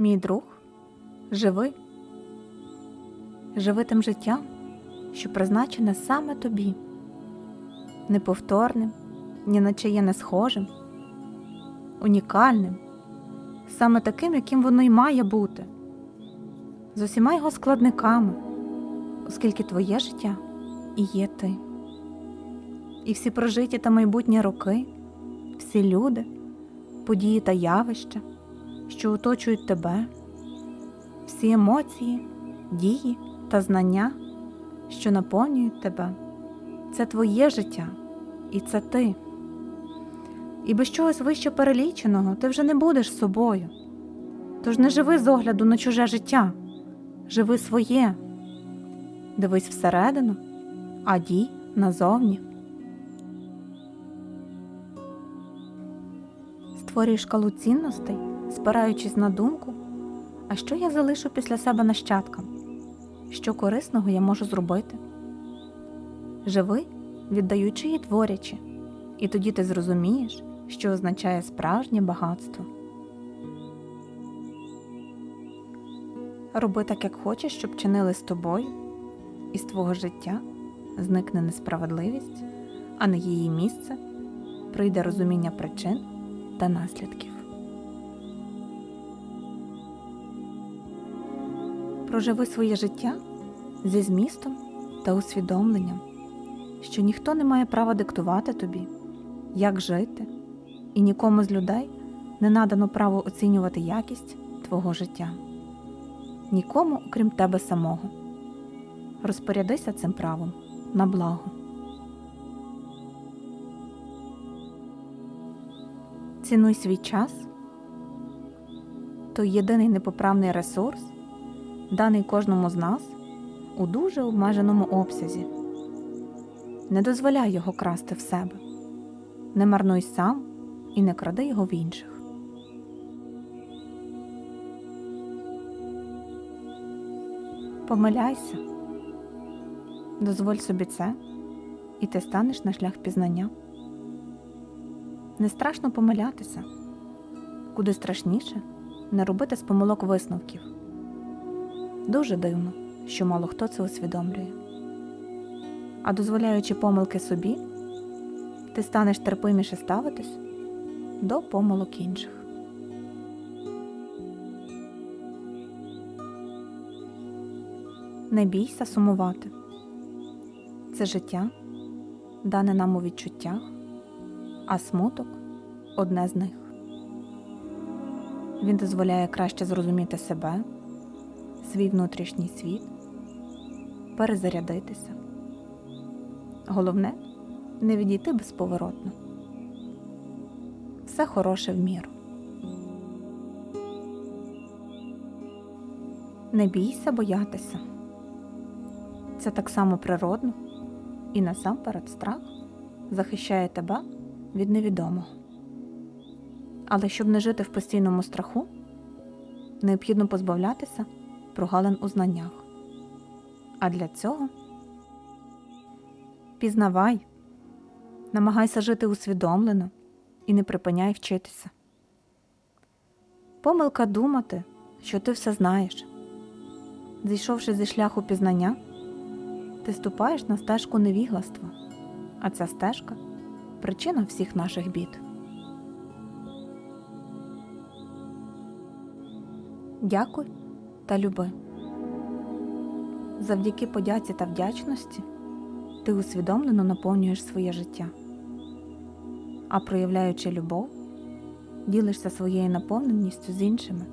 Мій друг, живи, живи тим життям, що призначене саме тобі, неповторним, ні на чиє не схожим, унікальним, саме таким, яким воно й має бути, з усіма його складниками, оскільки твоє життя і є ти. І всі прожиті та майбутні роки, всі люди, події та явища, що оточують тебе, всі емоції, дії та знання, що наповнюють тебе, це твоє життя, і це ти. І без чогось вище переліченого ти вже не будеш собою. Тож не живи з огляду на чуже життя, живи своє, дивись всередину, а дій назовні. Створюй шкалу цінностей, спираючись на думку, а що я залишу після себе нащадкам, що корисного я можу зробити. Живи, віддаючи і творячи, і тоді ти зрозумієш, що означає справжнє багатство. Роби так, як хочеш, щоб чинили з тобою, і з твого життя зникне несправедливість, а на її місце прийде розуміння причин та наслідків. Проживи своє життя зі змістом та усвідомленням, що ніхто не має права диктувати тобі, як жити, і нікому з людей не надано право оцінювати якість твого життя. Нікому, окрім тебе самого. Розпорядися цим правом на благо. Цінуй свій час той єдиний непоправний ресурс, даний кожному з нас у дуже обмеженому обсязі. Не дозволяй його красти в себе, не марнуй сам і не кради його в інших. Помиляйся, дозволь собі це, і ти станеш на шлях пізнання. Не страшно помилятися, куди страшніше не робити з помилок висновків. Дуже дивно, що мало хто це усвідомлює. А дозволяючи помилки собі, ти станеш терпиміше ставитись до помилок інших. Не бійся сумувати. Це життя, дане нам у відчуттях, а смуток одне з них. Він дозволяє краще зрозуміти себе, свій внутрішній світ, перезарядитися. Головне не відійти безповоротно. Все хороше в міру. Не бійся боятися. Це так само природно і насамперед страх захищає тебе від невідомого. Але щоб не жити в постійному страху, необхідно позбавлятися прогалин у знаннях. А для цього пізнавай, намагайся жити усвідомлено і не припиняй вчитися. Помилка думати, що ти все знаєш. Зійшовши зі шляху пізнання, ти ступаєш на стежку невігластва, а ця стежка причина всіх наших бід. Дякуй та люби. Завдяки подяці та вдячності ти усвідомлено наповнюєш своє життя, а проявляючи любов, ділишся своєю наповненістю з іншими,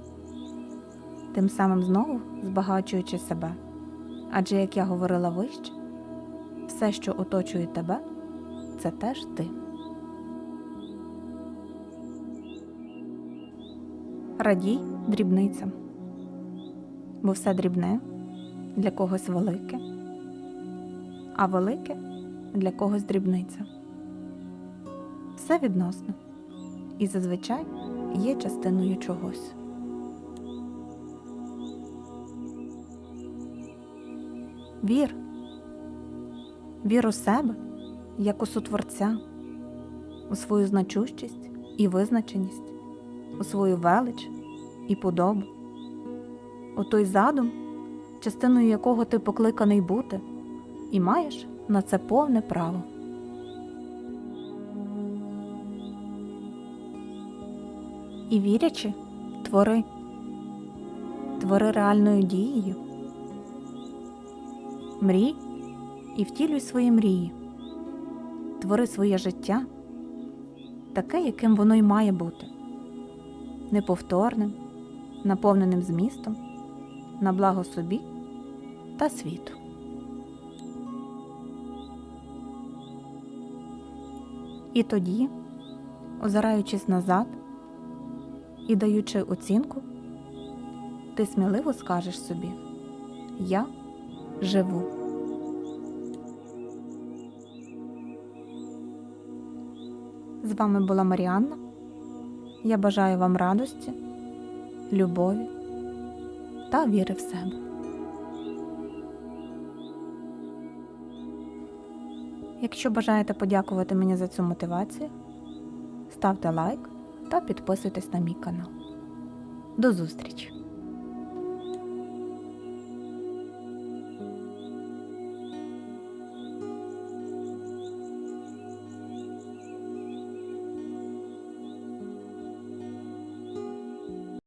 тим самим знову збагачуючи себе. Адже, як я говорила вище, все, що оточує тебе, це теж ти. Радій дрібницям, бо все дрібне для когось велике, а велике для когось дрібниця. Все відносно і зазвичай є частиною чогось. Вір, вір у себе як у сутворця, у свою значущість і визначеність, у свою велич і подобу, у той задум, частиною якого ти покликаний бути, і маєш на це повне право. І вірячи, твори, твори реальною дією. Мрій і втілюй свої мрії. Твори своє життя таке, яким воно й має бути, неповторним, наповненим змістом, на благо собі та світу. І тоді, озираючись назад і даючи оцінку, ти сміливо скажеш собі Я живу. З вами була Маріанна. Я бажаю вам радості, любові та віри в себе. Якщо бажаєте подякувати мені за цю мотивацію, ставте лайк та підписуйтесь на мій канал. До зустрічі!